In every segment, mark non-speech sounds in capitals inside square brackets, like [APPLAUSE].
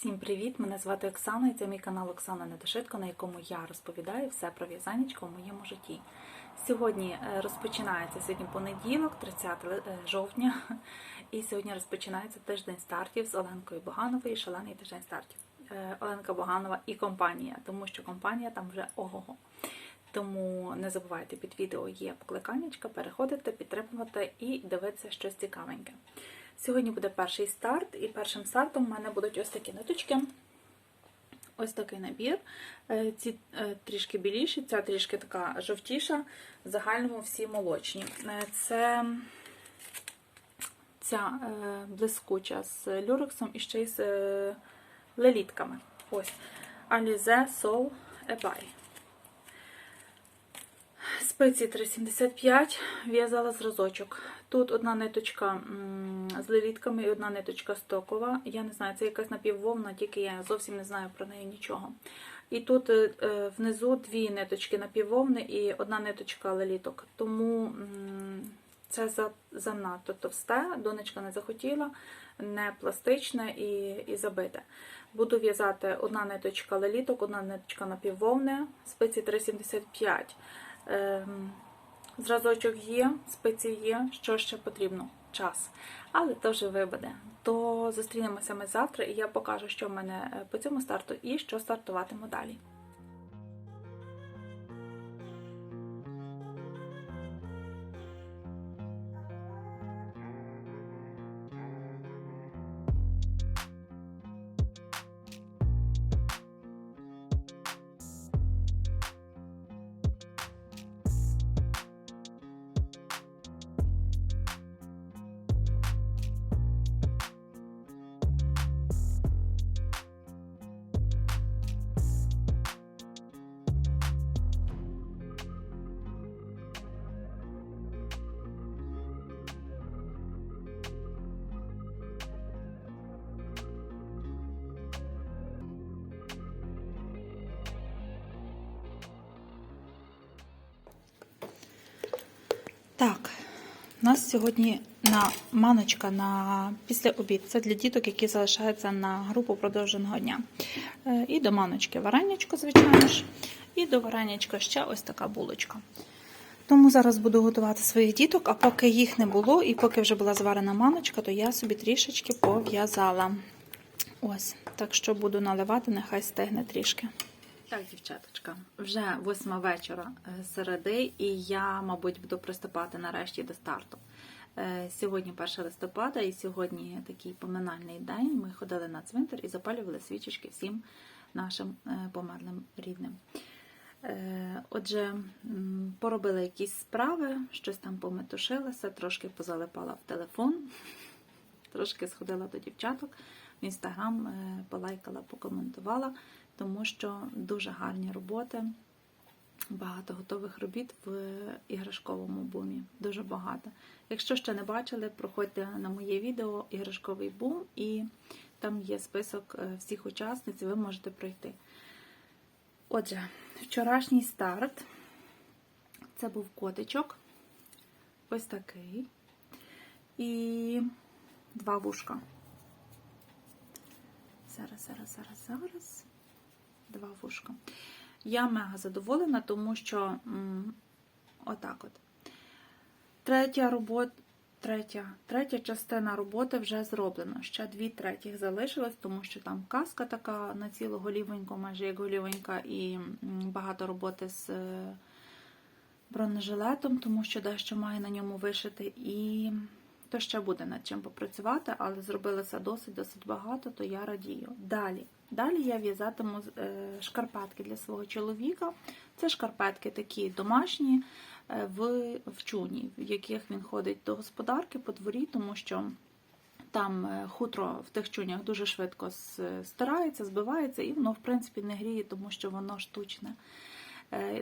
Всім привіт! Мене звати Оксана і це мій канал Оксана Недошитко, на якому я розповідаю все про в'язанечко в моєму житті. Сьогодні е, розпочинається сьогодні понеділок, 30 е, жовтня, і сьогодні розпочинається тиждень стартів з Оленкою Богановою, шалений тиждень стартів. Е, Оленка Боганова і компанія, тому що компанія там вже ого-го. Тому не забувайте, під відео є покликаннячка, переходите, підтримувати і дивитися щось цікавеньке. Сьогодні буде перший старт, і першим стартом в мене будуть ось такі ниточки. Ось такий набір. Е, Ці е, трішки біліші, ця трішки така жовтіша, в загальному всі молочні. Е, Це ця блискуча з люрексом і ще й з лелітками. Ось. Alize Sol Ebay. Спиці 3,75, в'язала зразочок. Тут одна ниточка з лелітками і одна ниточка стокова. Я не знаю, це якась напіввовна, тільки я зовсім не знаю про неї нічого. І тут е, е, внизу дві ниточки напіввовни і одна ниточка леліток. Тому це занадто товсте, донечка не захотіла, не пластичне і, і забите. Буду в'язати одна ниточка леліток, одна ниточка напіввовни, спиці 3,75. Зразочок є, спиці є, що ще потрібно? Час. Але то вже вибуде. То зустрінемося ми завтра, і я покажу, що в мене е, по цьому старту і що стартуватиму далі. У нас сьогодні на маночка на після обід. Це для діток, які залишаються на групу продовженого дня. Е, І до маночки варенячко, звичайно ж. І до варенячка ще ось така булочка. Тому зараз буду готувати своїх діток, а поки їх не було, і поки вже була зварена маночка, то я собі трішечки пов'язала. Ось, так що буду наливати, нехай стигне трішки. Так, дівчаточка, вже восьма вечора е, середи, і я, мабуть, буду приступати нарешті до старту. Е, Сьогодні 1 листопада, і сьогодні такий поминальний день. Ми ходили на цвинтар і запалювали свічечки всім нашим е, померлим рідним. Отже, поробила якісь справи, щось там пометушилася, трошки позалипала в телефон, [LAUGHS] трошки сходила до дівчаток в інстаграм, полайкала, покоментувала, тому що дуже гарні роботи, багато готових робіт в іграшковому бумі. Дуже багато. Якщо ще не бачили, проходьте на моє відео Іграшковий бум, і там є список е, всіх учасниць, ви можете пройти. Отже, вчорашній старт. Це був котичок. Ось такий. І два вушка. Зараз, зараз, зараз, зараз. Два вушка. Я мега задоволена, тому що отак от. Третя робота. Третя, третя частина роботи вже зроблена. Ще дві третіх залишилось, тому що там каска така на цілу голівоньку, майже як голівонька, і багато роботи з е, бронежилетом, тому що дещо має на ньому вишити. І то ще буде над чим попрацювати, але зробилося досить-досить багато, то я радію. Далі. Далі я в'язатиму е, шкарпетки для свого чоловіка. Це шкарпетки такі домашні е, в, чуні, в яких він ходить до господарки по дворі, тому що там е, хутро в тих чунях дуже швидко с- стирається, збивається, і воно, в принципі, не гріє, тому що воно штучне.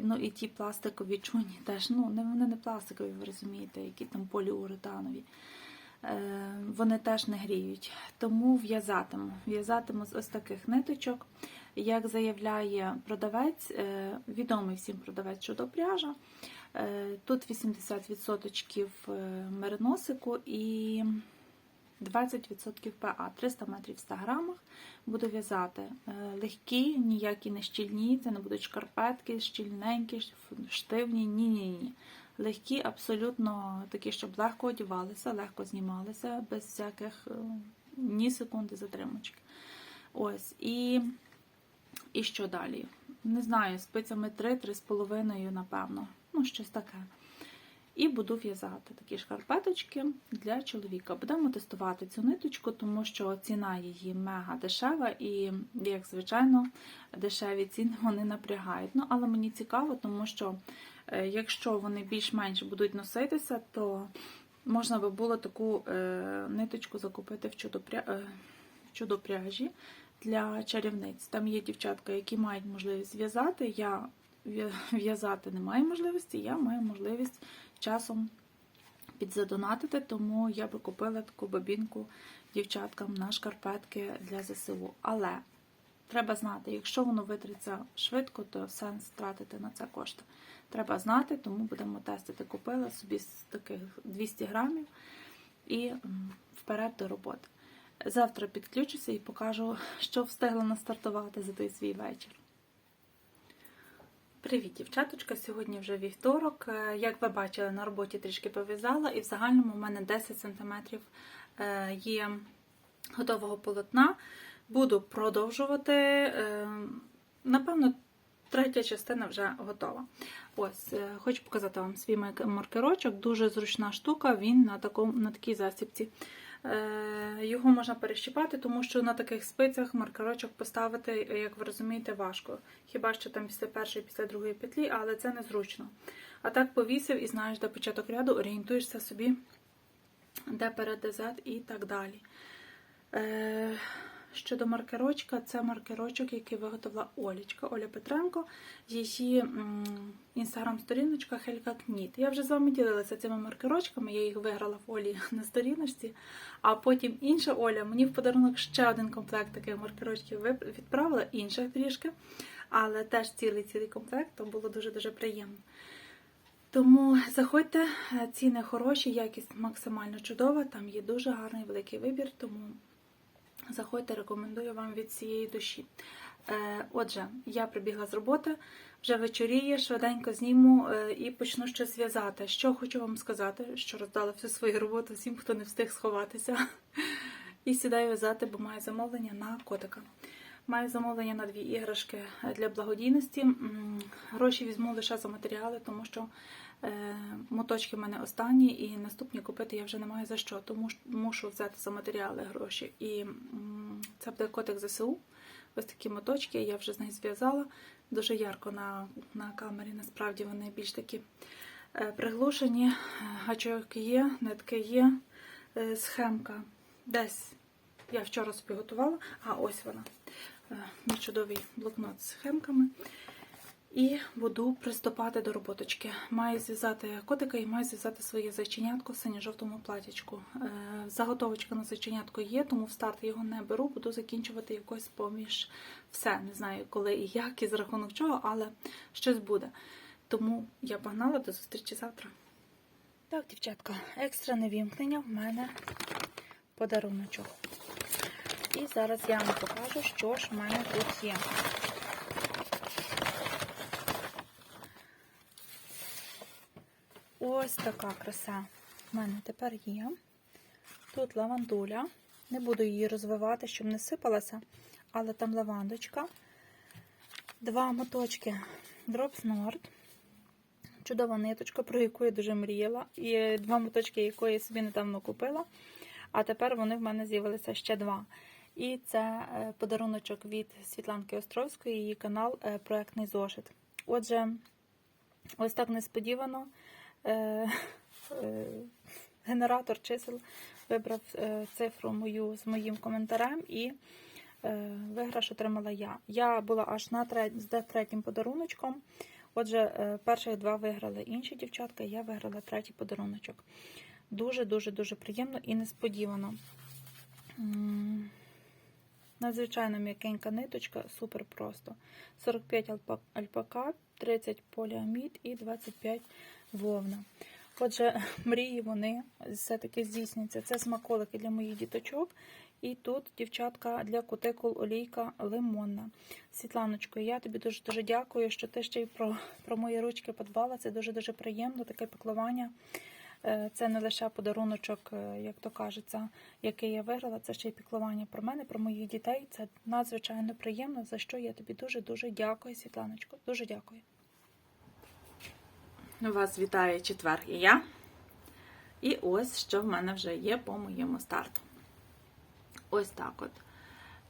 Ну і ті пластикові чуні теж, ну вони не пластикові, ви розумієте, які там поліуретанові. Е, Вони теж не гріють. Тому в'язатиму. В'язатиму з ось таких ниточок. Як заявляє продавець, е, відомий всім продавець щодо пряжа. е, Тут 80% мериносику і 20% ПА, 300 метрів в 100 грамах. Буду в'язати легкі, ніякі не щільні, це не будуть шкарпетки, щільненькі, штивні, ні-ні-ні. Легкі, абсолютно такі, щоб легко одівалися, легко знімалися, без всяких е, ні секунди затримочки. Ось, і, і що далі? Не знаю, спицями 3-3,5, напевно. Ну, щось таке. І буду в'язати такі шкарпеточки для чоловіка. Будемо тестувати цю ниточку, тому що ціна її мега дешева, і, як звичайно, дешеві ціни вони напрягають. Ну, але мені цікаво, тому що е, якщо вони більш-менш будуть носитися, то можна би було таку е, ниточку закупити в чудопря... е, в чудопряжі для чарівниць. Там є дівчатка, які мають можливість в'язати. Я в'язати не маю можливості, я маю можливість часом підзадонатити, тому я би купила таку бабінку дівчаткам на шкарпетки для ЗСУ. Але треба знати, якщо воно витриться швидко, то сенс тратити на це кошти. Треба знати, тому будемо тестити. Купила собі з таких 200 грамів і вперед до роботи. Завтра підключуся і покажу, що встигла настартувати за той свій вечір. Привіт, дівчаточка! Сьогодні вже вівторок. Е, Як ви бачили, на роботі трішки пов'язала, і в загальному у мене 10 см е, є готового полотна. Буду продовжувати. е, Напевно, третя частина вже готова. Ось, хочу показати вам свій маркерочок. Дуже зручна штука, він на, такому, на такій засібці. Е, Його можна перещіпати, тому що на таких спицях маркерочок поставити, як ви розумієте, важко. Хіба що там після першої, після другої петлі, але це незручно. А так повісив і знаєш, де початок ряду, орієнтуєшся собі, де перед де зад і так далі. Щодо маркерочка, це маркерочок, який виготовила Олічка, Оля Петренко, її інстаграм-сторіночка Хелька Кніт. Я вже з вами ділилася цими маркерочками, я їх виграла в Олі [LAUGHS] на сторіночці. А потім інша Оля мені в подарунок ще один комплект таких маркерочків відправила, інших трішки, але теж цілий цілий комплект, то було дуже-дуже приємно. Тому заходьте, е, ціни хороші, якість максимально чудова, там є дуже гарний великий вибір, тому заходьте, рекомендую вам від цієї душі. Е, Отже, я прибігла з роботи, вже вечоріє, швиденько зніму е, і почну щось в'язати. Що хочу вам сказати, що роздала всю свою роботу всім, хто не встиг сховатися. І сідаю в'язати, бо маю замовлення на котика. Маю замовлення на дві іграшки для благодійності. Гроші візьму лише за матеріали, тому що моточки в мене останні, і наступні купити я вже не маю за що, тому мушу взяти за матеріали гроші. І це буде котик ЗСУ. Ось такі моточки, я вже з них зв'язала. Дуже ярко на, на камері, насправді вони більш такі е, приглушені. Гачок є, нитки є, е, схемка десь. Я вчора собі готувала, а ось вона. Е, Мій чудовий блокнот з схемками. І буду приступати до роботочки. Маю зв'язати котика і маю зв'язати своє зайченятко в синьо-жовтому платячку. Е, Заготовочка на зайченятко є, тому в старт його не беру, буду закінчувати якось поміж все. Не знаю, коли і як, і за рахунок чого, але щось буде. Тому я погнала до зустрічі завтра. Так, дівчатка, екстрене вімкнення в мене подаруночок. І зараз я вам покажу, що ж в мене тут є. Ось така краса в мене тепер є. Тут лавандуля. Не буду її розвивати, щоб не сипалася, але там лавандочка. Два моточки Drops Nord. Чудова ниточка, про яку я дуже мріяла. І два моточки, якої я собі недавно купила. А тепер вони в мене з'явилися ще два. І це е, подаруночок від Світланки Островської, її канал е, Проектний зошит. Отже, ось так несподівано е, е, генератор чисел вибрав е, цифру мою з моїм коментарем і виграш отримала я. Я була аж на тре- з третім подаруночком. Отже, перших два виграли інші дівчатка, я виграла третій подаруночок. Дуже-дуже дуже приємно і несподівано. Надзвичайно м'якенька ниточка, супер просто. 45 альпа- альпака, 30 поліамід і 25 вовна. Отже, [LAUGHS] мрії вони все-таки здійсняться. Це смаколики для моїх діточок. І тут, дівчатка, для кутикул олійка лимонна. Світланочко, я тобі дуже дуже дякую, що ти ще й про, про мої ручки подбала. Це дуже дуже приємно, таке піклування. Е, Це не лише подаруночок, е, як то кажеться, який я виграла, це ще й піклування про мене, про моїх дітей. Це надзвичайно приємно, за що я тобі дуже дуже дякую, Світланочко. Дуже дякую. Вас вітає четвер і я. І ось що в мене вже є по моєму старту. Ось так от.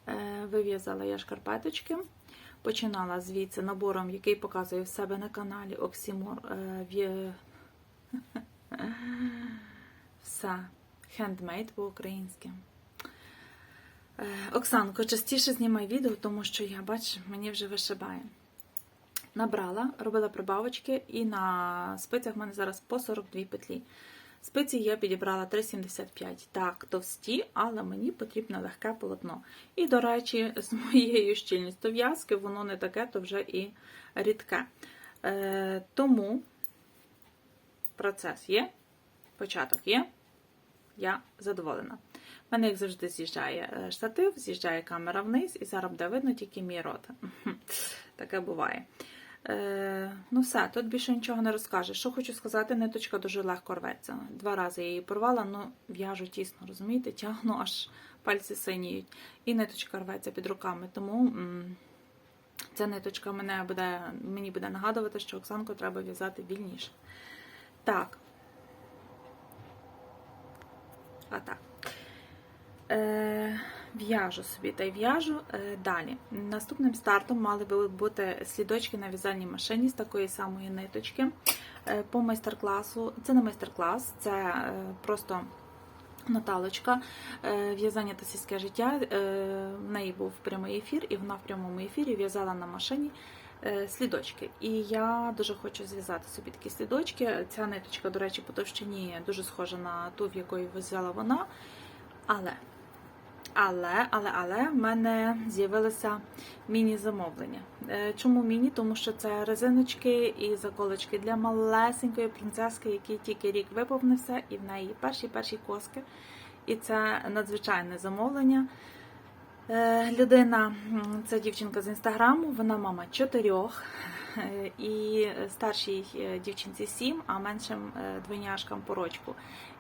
Е, Вив'язала я шкарпеточки. Починала звідси набором, який показую в себе на каналі Оксімор. Е, [LAUGHS] Все. Хендмейд по-українськи. Е, Оксанко, частіше знімай відео, тому що я бачу, мені вже вишибає. Набрала, робила прибавочки, і на спицях в мене зараз по 42 петлі. Спиці я підібрала 3,75. Так, товсті, але мені потрібне легке полотно. І, до речі, з моєю щільністю в'язки воно не таке, то вже і рідке. Е, тому процес є, початок є, я задоволена. У мене, як завжди, з'їжджає е, штатив, з'їжджає камера вниз, і зараз буде видно тільки мій рот. [LAUGHS] Таке буває. Е, ну все, тут більше нічого не розкажеш. Що хочу сказати, ниточка дуже легко рветься. Два рази я її порвала, ну в'яжу тісно, розумієте, тягну, аж пальці синіють. І ниточка рветься під руками. Тому м, ця ниточка мене буде, мені буде нагадувати, що Оксанку треба в'язати вільніше. Так. А так. Е, в'яжу собі та й в'яжу е, далі. Наступним стартом мали би бути слідочки на в'язальній машині з такої самої ниточки е, по майстер-класу. Це не майстер-клас, це е, просто Наталочка, в'язання та сільське життя. В неї був прямий ефір, і вона в прямому ефірі в'язала на машині слідочки. І я дуже хочу зв'язати собі такі слідочки. Ця ниточка, до речі, по товщині дуже схожа на ту, в якої в'язала вона. Але, але, але, але в мене з'явилося міні-замовлення. Е, Чому міні? Тому що це резиночки і заколочки для малесенької принцески, який тільки рік виповнився, і в неї перші-перші коски. І це надзвичайне замовлення. Е, Людина, це дівчинка з інстаграму, вона мама чотирьох, е, і старшій дівчинці сім, а меншим двойняшкам по рочку.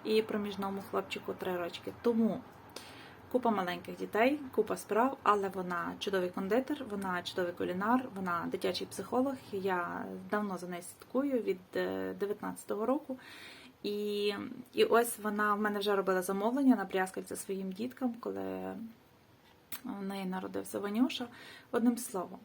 І проміжному хлопчику три рочки. Тому купа маленьких дітей, купа справ, але вона чудовий кондитер, вона чудовий кулінар, вона дитячий психолог. Я давно за нею слідкую від 19-го року. І, і ось вона в мене вже робила замовлення на пряскальця своїм діткам, коли в неї народився Ванюша. Одним словом.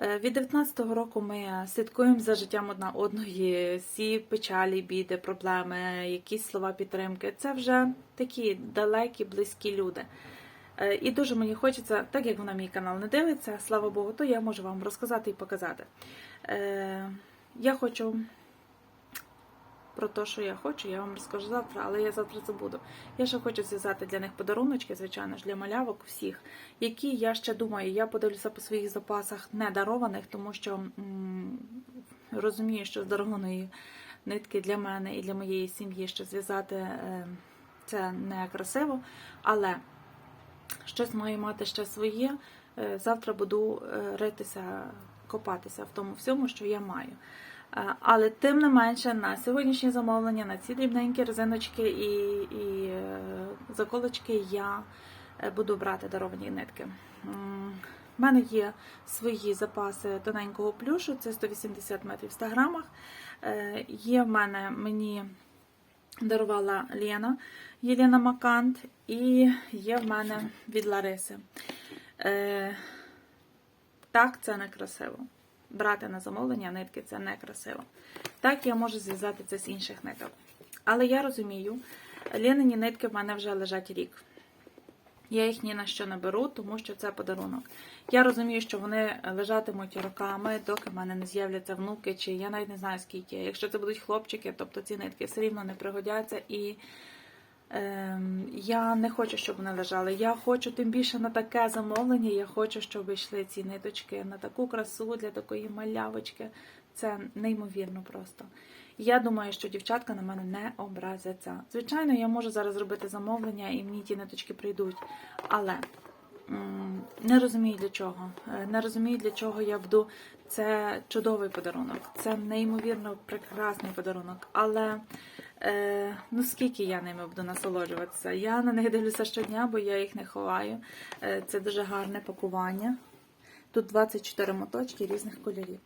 Е, Від 19-го року ми слідкуємо за життям одна одної, всі печалі, біди, проблеми, якісь слова підтримки. Це вже такі далекі, близькі люди. Е, І дуже мені хочеться, так як вона мій канал не дивиться, слава Богу, то я можу вам розказати і показати. Е, Я хочу про те, що я хочу, я вам розкажу завтра, але я завтра забуду. Я ще хочу зв'язати для них подаруночки, звичайно ж, для малявок всіх, які я ще думаю, я подивлюся по своїх запасах не дарованих, тому що м, розумію, що з дарованої нитки для мене і для моєї сім'ї ще зв'язати е, це не красиво, але щось маю мати ще своє. Е, Завтра буду е, ритися, копатися в тому всьому, що я маю. Але тим не менше, на сьогоднішнє замовлення, на ці дрібненькі резиночки і, і е, заколочки я е, буду брати даровані нитки. В мене є свої запаси тоненького плюшу, це 180 метрів в 100 грамах. Е, Є в мене мені дарувала Лена, Єлена Макант, і є в мене від Лариси. Так, це не красиво. Брати на замовлення нитки це не красиво. Так, я можу зв'язати це з інших ниток. Але я розумію, Ленині нитки в мене вже лежать рік. Я їх ні на що не беру, тому що це подарунок. Я розумію, що вони лежатимуть роками, доки в мене не з'являться внуки, чи я навіть не знаю скільки. Якщо це будуть хлопчики, тобто ці нитки все рівно не пригодяться. І я не хочу, щоб вони лежали. Я хочу тим більше на таке замовлення. Я хочу, щоб йшли ці ниточки на таку красу для такої малявочки. Це неймовірно просто. Я думаю, що дівчатка на мене не образяться. Звичайно, я можу зараз зробити замовлення і мені ті ниточки прийдуть, але не розумію для чого. Е, Не розумію, для чого я буду. Це чудовий подарунок, це неймовірно прекрасний подарунок. Але е, ну скільки я ними буду насолоджуватися? Я на них дивлюся щодня, бо я їх не ховаю. Е, це дуже гарне пакування. Тут 24 моточки різних кольорів.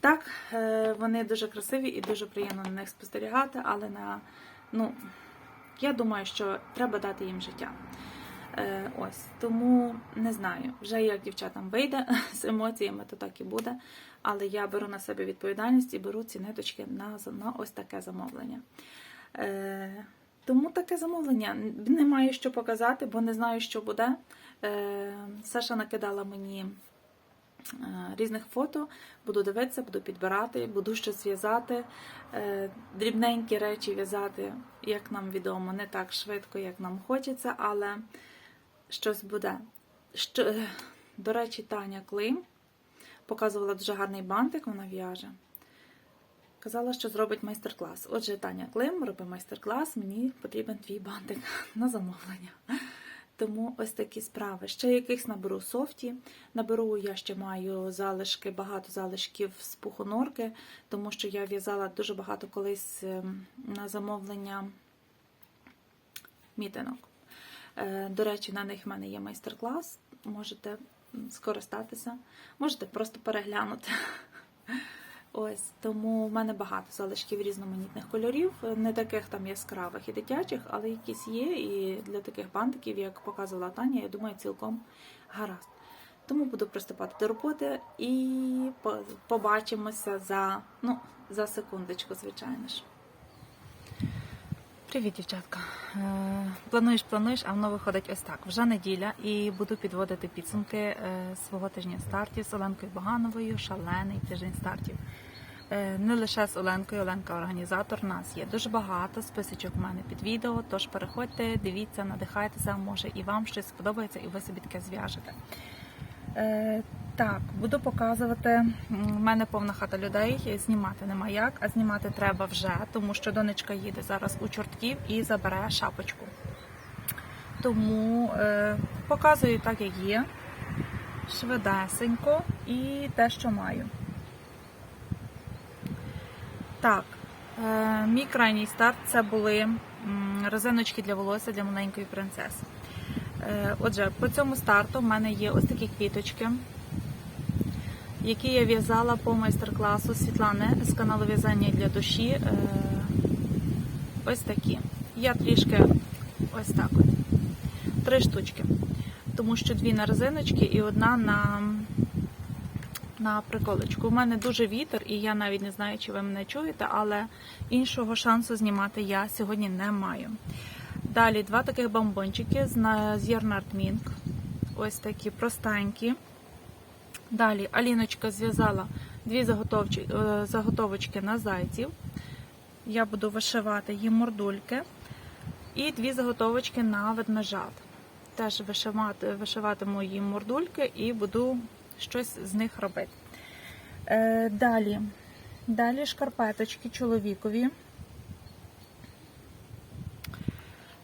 Так, е, вони дуже красиві і дуже приємно на них спостерігати, але на, ну, я думаю, що треба дати їм життя. Е, Ось, тому не знаю, вже як дівчатам вийде [LAUGHS] з емоціями, то так і буде. Але я беру на себе відповідальність і беру ці ниточки на, на ось таке замовлення. Е, тому таке замовлення не маю що показати, бо не знаю, що буде. Е, Саша накидала мені е, різних фото, буду дивитися, буду підбирати, буду щось в'язати, е, дрібненькі речі в'язати, як нам відомо, не так швидко, як нам хочеться, але щось буде. Що, е, до речі, Таня Клим показувала дуже гарний бантик, вона в'яже. Казала, що зробить майстер-клас. Отже, Таня Клим робить майстер-клас, мені потрібен твій бантик [LAUGHS] на замовлення. Тому ось такі справи. Ще якихось наберу софті. Наберу, я ще маю залишки, багато залишків з пухонорки, тому що я в'язала дуже багато колись ем, на замовлення мітинок. Е, До речі, на них в мене є майстер-клас. Можете скористатися, можете просто переглянути. Ось тому в мене багато залишків різноманітних кольорів, не таких там яскравих і дитячих, але якісь є. І для таких бантиків, як показувала Таня, я думаю, цілком гаразд. Тому буду приступати до роботи і побачимося за, ну, за секундочку, звичайно ж. Привіт, дівчатка. Е, Плануєш, плануєш, а воно виходить ось так. Вже неділя і буду підводити підсумки е, свого тижня стартів з Оленкою Багановою. Шалений тиждень стартів. Е, Не лише з Оленкою, Оленка організатор. Нас є дуже багато списочок в мене під відео. Тож переходьте, дивіться, надихайтеся, може і вам щось сподобається, і ви собі таке зв'яжете. Так, буду показувати. У мене повна хата людей. Знімати нема як, а знімати треба вже, тому що донечка їде зараз у чортків і забере шапочку. Тому е, показую так, як є. Швидесенько і те, що маю. Так, е, мій крайній старт це були м, резиночки для волосся для маленької принцеси. Е, Отже, по цьому старту в мене є ось такі квіточки, які я в'язала по майстер-класу Світлани з каналу В'язання для душі. Е, Ось такі. Я трішки ось так. Три штучки. Тому що дві на резиночки і одна на, на приколочку. У мене дуже вітер, і я навіть не знаю, чи ви мене чуєте, але іншого шансу знімати я сьогодні не маю. Далі два таких бомбончики з на- з Ярнард Мінк. Ось такі простенькі. Далі Аліночка зв'язала дві е, заготовочки на зайців. Я буду вишивати їм мордульки. І дві заготовочки на ведмежат. Теж вишивати, вишиватиму їм мордульки і буду щось з них робити. Е, далі. Далі шкарпеточки чоловікові.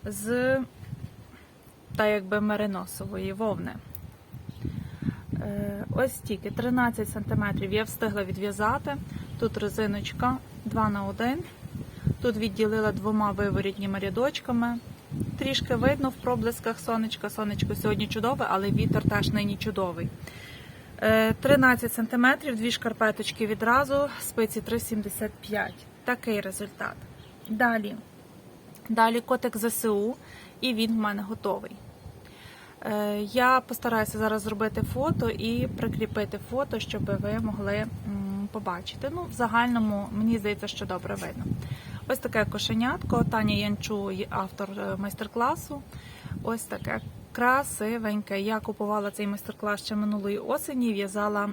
з та якби мериносової вовни. Е, Ось тільки 13 см я встигла відв'язати. Тут резиночка 2 на 1 Тут відділила двома виворітніми рядочками. Трішки видно в проблисках сонечка. Сонечко сьогодні чудове, але вітер теж нині чудовий. Е, 13 см, дві шкарпеточки відразу, спиці 3,75. Такий результат. Далі. Далі котик ЗСУ, і він в мене готовий. Е, Я постараюся зараз зробити фото і прикріпити фото, щоб ви могли побачити. Ну, в загальному, мені здається, що добре видно. Ось таке кошенятко. Таня Янчу, автор е, майстер-класу. Ось таке красивеньке. Я купувала цей майстер-клас ще минулої осені. В'язала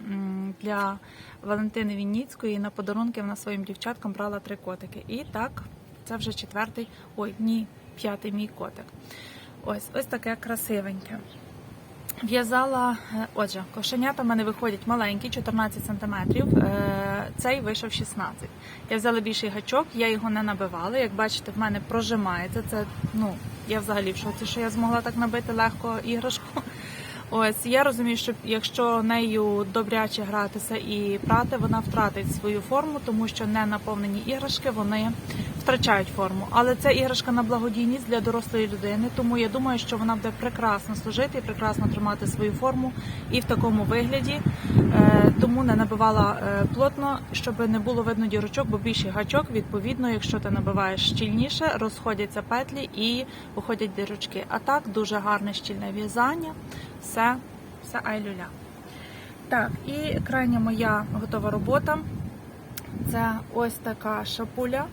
для Валентини Вінніцької на подарунки вона своїм дівчаткам брала три котики. І так, це вже четвертий, ой, ні, п'ятий мій котик. Ось ось таке красивеньке. В'язала, е, отже, кошенята в мене виходять маленькі, 14 см. Цей вийшов 16. Я взяла більший гачок, я його не набивала. Як бачите, в мене прожимається. Це ну я взагалі в шоці, що я змогла так набити легко іграшку. Ось я розумію, що якщо нею добряче гратися і прати, вона втратить свою форму, тому що не наповнені іграшки вони втрачають форму. Але це іграшка на благодійність для дорослої людини, тому я думаю, що вона буде прекрасно служити і прекрасно тримати свою форму і в такому вигляді. Е, Тому не набивала е, плотно, щоб не було видно дірочок, бо більший гачок, відповідно, якщо ти набиваєш щільніше, розходяться петлі і виходять дірочки. А так дуже гарне щільне в'язання. Все, все айлюля. Так, і крайня моя готова робота. Це ось така шапуля.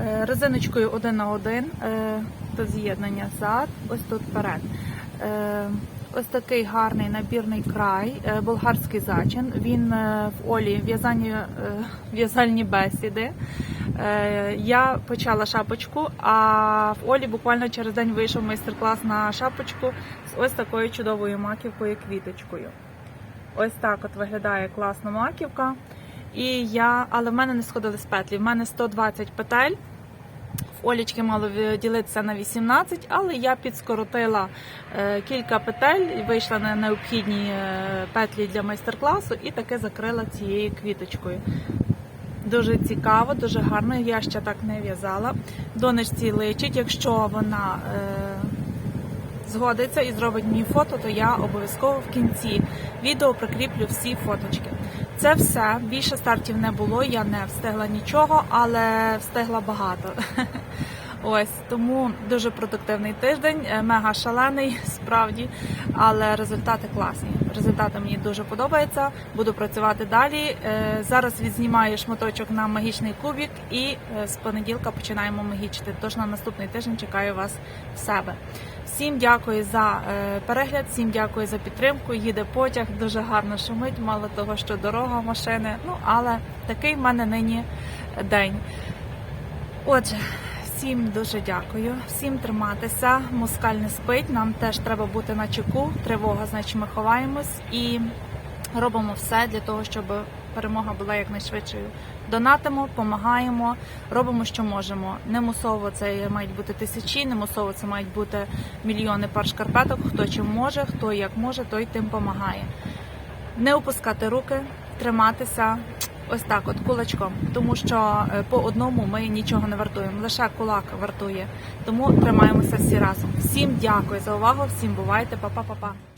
Е, Резиночкою один на один. е, Тут з'єднання зад, ось тут вперед. Ось такий гарний набірний край, е, болгарський зачин. Він е, в Олі в'язані, е, в'язальні бесіди. Я почала шапочку, а в Олі буквально через день вийшов майстер-клас на шапочку з ось такою чудовою маківкою квіточкою. Ось так от виглядає класна маківка. І я, але в мене не сходили з петлі. В мене 120 петель. Олічки мало ділитися на 18, але я підскоротила е, кілька петель, вийшла на необхідні е, петлі для майстер-класу і таки закрила цією квіточкою. Дуже цікаво, дуже гарно. Я ще так не в'язала. Донечці личить, якщо вона е, згодиться і зробить мені фото, то я обов'язково в кінці відео прикріплю всі фоточки. Це все. Більше стартів не було, я не встигла нічого, але встигла багато. [LAUGHS] Ось тому дуже продуктивний тиждень, е, мега шалений, [LAUGHS] справді, але результати класні. Результати мені дуже подобаються. Буду працювати далі. Е, Зараз відзнімаю шматочок на магічний кубік, і е, з понеділка починаємо магічити. Тож на наступний тиждень чекаю вас в себе. Всім дякую за перегляд, всім дякую за підтримку. Їде потяг, дуже гарно шумить, мало того, що дорога машини. Ну але такий в мене нині день. Отже, всім дуже дякую, всім триматися. Москаль не спить. Нам теж треба бути на чеку. Тривога, значить, ми ховаємось і робимо все для того, щоб перемога була якнайшвидшою. Донатимо, допомагаємо, робимо, що можемо. Не мусово це мають бути тисячі, не мусово це мають бути мільйони пар шкарпеток. Хто чим може, хто як може, той тим допомагає. Не опускати руки, триматися ось так, от кулачком, тому що е, по одному ми нічого не вартуємо. Лише кулак вартує. Тому тримаємося всі разом. Всім дякую за увагу, всім бувайте, па-па-па-па.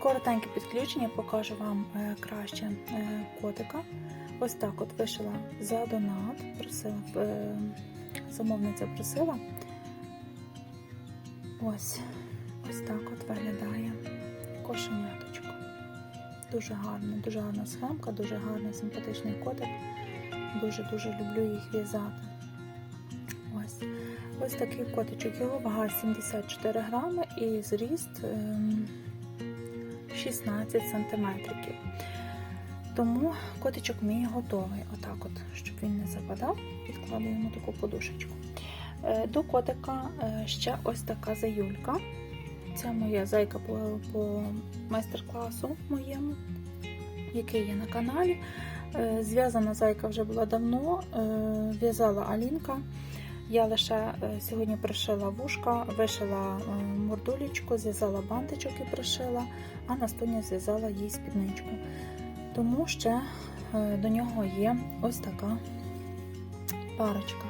Коротеньке підключення, покажу вам е, краще е, котика. Ось так от вишила за донат, просила, е, замовниця просила. Ось, ось так от виглядає кошеняточко. Дуже гарно, дуже гарна схемка, дуже гарний симпатичний котик. Дуже-дуже люблю їх в'язати. Ось. Ось такий котичок. Його вага 74 грами і зріст. Ем, 16 сантиметриків. Тому котичок мій готовий. Отак, от, щоб він не западав, підкладаємо таку подушечку. Е, До котика е, ще ось така заюлька. Це моя зайка по, по майстер-класу моєму, який є на каналі. Е, Зв'язана зайка вже була давно, в'язала Алінка. Я лише сьогодні пришила вушка, вишила мордулечку, зв'язала бантичок і пришила, а наступні зв'язала їй спідничку. Тому ще е, до нього є ось така парочка.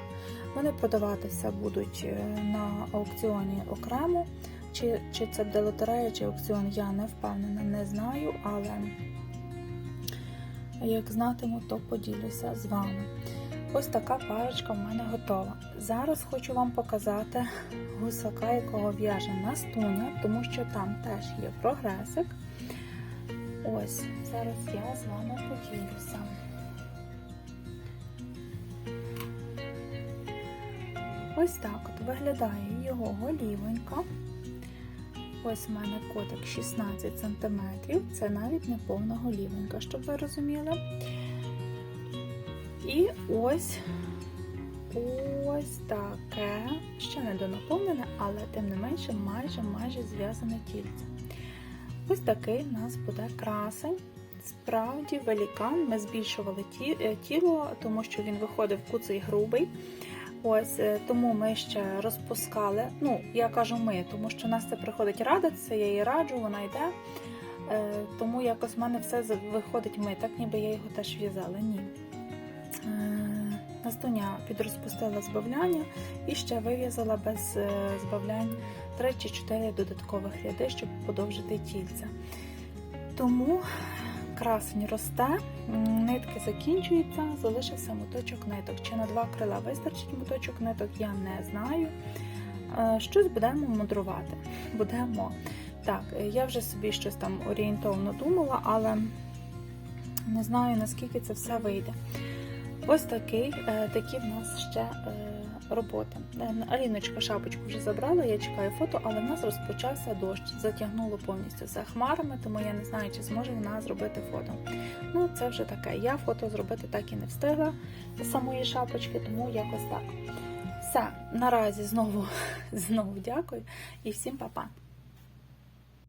Вони продаватися будуть е, на аукціоні окремо. Чи, чи це буде лотерея, чи аукціон, я не впевнена, не знаю, але як знатиму, то поділюся з вами. Ось така парочка в мене готова. Зараз хочу вам показати гусака, якого в'яже Настуня, тому що там теж є прогресик. Ось, зараз я з вами поділюся. Ось так от виглядає його голівонька. Ось у мене котик 16 см. Це навіть не повна голівонька, щоб ви розуміли. І ось ось таке, ще не донаповнене, але тим не менше майже майже зв'язане тільце. Ось такий у нас буде красень. Справді великан. Ми збільшували ті, е, тіло, тому що він виходив куций грубий. Ось е, тому ми ще розпускали. Ну, я кажу ми, тому що нас це приходить радитися, я їй раджу, вона йде. Е, тому якось в мене все виходить ми, так ніби я його теж в'язала. Ні. Настуня підрозпустила збавляння і ще вив'язала без е, збавлянь 3 чи 4 додаткових ряди, щоб подовжити тільце. Тому красень росте, нитки закінчуються, залишився моточок ниток. Чи на два крила вистачить моточок ниток, я не знаю. Е, Щось будемо мудрувати. Будемо. Так, е, я вже собі щось там орієнтовно думала, але не знаю, наскільки це все вийде. Ось такий, е, такі в нас ще е, роботи. Е, Аліночка шапочку вже забрала, я чекаю фото, але в нас розпочався дощ, затягнуло повністю все хмарами, тому я не знаю, чи зможе вона зробити фото. Ну, це вже таке. Я фото зробити так і не встигла з самої шапочки, тому якось так. Все, наразі знову, [LAUGHS] знову дякую і всім па-па.